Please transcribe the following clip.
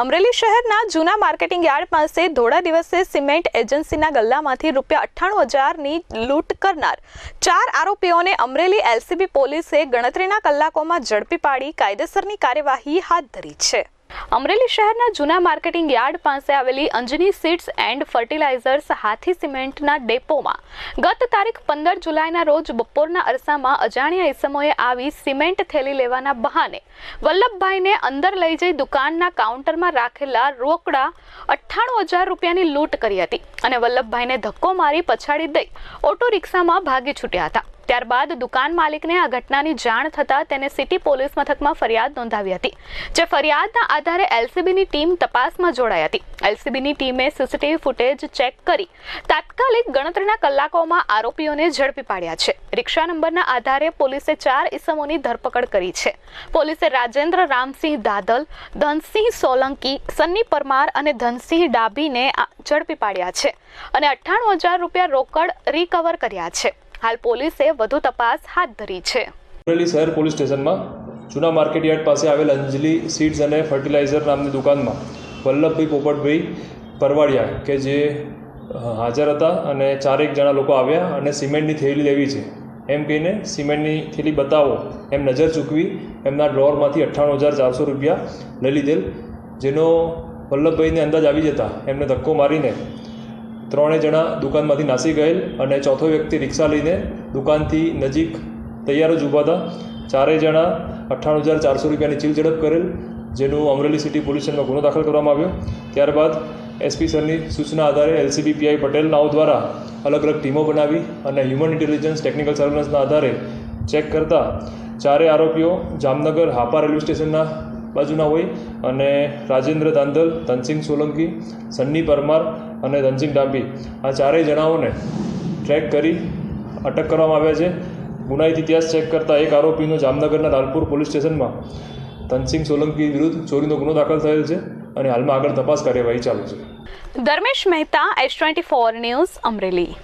અમરેલી શહેરના જૂના marketing yard પાસે ધોળા દિવસે સિમેન્ટ એજન્સીના ગલ્લામાંથી રૂપિયા અઠ્ઠાણું હજારની લૂંટ કરનાર ચાર આરોપીઓને અમરેલી એલસીબી પોલીસે ગણતરીના કલાકોમાં ઝડપી પાડી કાયદેસરની કાર્યવાહી હાથ ધરી છે. અમરેલી શહેરના જૂના માર્કેટિંગ યાર્ડ પાસે આવેલી Anjani seeds and fertilizers Hathi સિમેન્ટના ડેપોમાં ગત તારીખ પંદર જુલાઈના રોજ બપોરના અરસામાં અજાણ્યા ઇસમોએ આવી સિમેન્ટ થેલી લેવાના બહાને વલ્લભભાઈને અંદર લઈ જઈ દુકાનના કાઉન્ટરમાં રાખેલા રોકડા અઠ્ઠાણું હજાર રૂપિયાની લૂંટ કરી હતી અને વલ્લભભાઈને ધક્કો મારી પછાડી દઈ ઓટો રિક્ષામાં ભાગી છૂટ્યા હતા. ત્યારબાદ દુકાન માલિકને આ ઘટનાની જાણ થતાં તેને સિટી પોલીસ મથકમાં ફરિયાદ નોંધાવી હતી, જે ફરિયાદના આધારે એલસીબીની ટીમ તપાસમાં જોડાઈ હતી. એલસીબીની ટીમે સીસીટીવી ફૂટેજ ચેક કરી તાત્કાલિક ગણતરીના કલાકોમાં આરોપીઓને ઝડપી પાડ્યા છે. રિક્ષા નંબરના આધારે પોલીસે ચાર ઇસમોની ધરપકડ કરી છે. પોલીસે રાજેન્દ્ર રામસિંહ દાદલ, ધનસિંહ સોલંકી, સન્ની પરમાર અને ધનસિંહ ડાભીને ઝડપી પાડ્યા છે અને અઠ્ઠાણું હજાર રૂપિયા રોકડ રિકવર કર્યા છે. હાલ પોલીસે વધુ તપાસ હાથ ધરી છે. અમરેલી શહેર પોલીસ સ્ટેશનમાં જૂના માર્કેટ યાર્ડ પાસે આવેલ અંજલિ સીડ્સ અને ફર્ટિલાઇઝર નામની દુકાનમાં વલ્લભભાઈ પોપટભાઈ પરવાડિયા કે જે હાજર હતા અને ચારેક જણા લોકો આવ્યા અને સિમેન્ટની થેલી લેવી છે. એમ કહીને સિમેન્ટની થેલી બતાવો એમ નજર ચૂકવી એમના ડ્રોરમાંથી અઠ્ઠાણું હજાર ચારસો રૂપિયા લઈ લીધેલ, જેનો વલ્લભભાઈને અંદાજ આવી જતા એમને ધક્કો મારીને ત્રણેય જણા દુકાનમાંથી નાસી ગયેલ અને ચોથો વ્યક્તિ રિક્ષા લઈને દુકાનથી નજીક તૈયાર જ ઊભા હતા. ચારેય જણા અઠ્ઠાણું હજાર ચારસો રૂપિયાની ચીલ ઝડપ કરેલ, જેનું અમરેલી સિટી પોલીસ સ્ટેશનમાં ગુનો દાખલ કરવામાં આવ્યો. ત્યારબાદ એસપી સરની સૂચના આધારે એલસીબી પીઆઈ પટેલ નાઓ દ્વારા અલગ અલગ ટીમો બનાવી અને હ્યુમન ઇન્ટેલિજન્સ ટેકનિકલ સર્વેલન્સના આધારે ચેક કરતા ચારે આરોપીઓ જામનગર હાપા રેલવે સ્ટેશનના બાજુના હોય અને રાજેન્દ્ર દાંદલ ધનસિંહ સોલંકી, સન્ની પરમાર અને ધનસિંહ ડાંબી. આ ચારેય જણાઓને ટ્રેક કરી અટક કરવામાં આવ્યા છે. ગુનાહિત ઇતિહાસ ચેક કરતા એક આરોપીનો જામનગરના લાલપુર પોલીસ સ્ટેશનમાં ધનસિંહ સોલંકી વિરુદ્ધ ચોરીનો ગુનો દાખલ થયેલ છે અને હાલમાં આગળ તપાસ કાર્યવાહી ચાલુ છે. Dharmesh Mehta S twenty four news Amreli.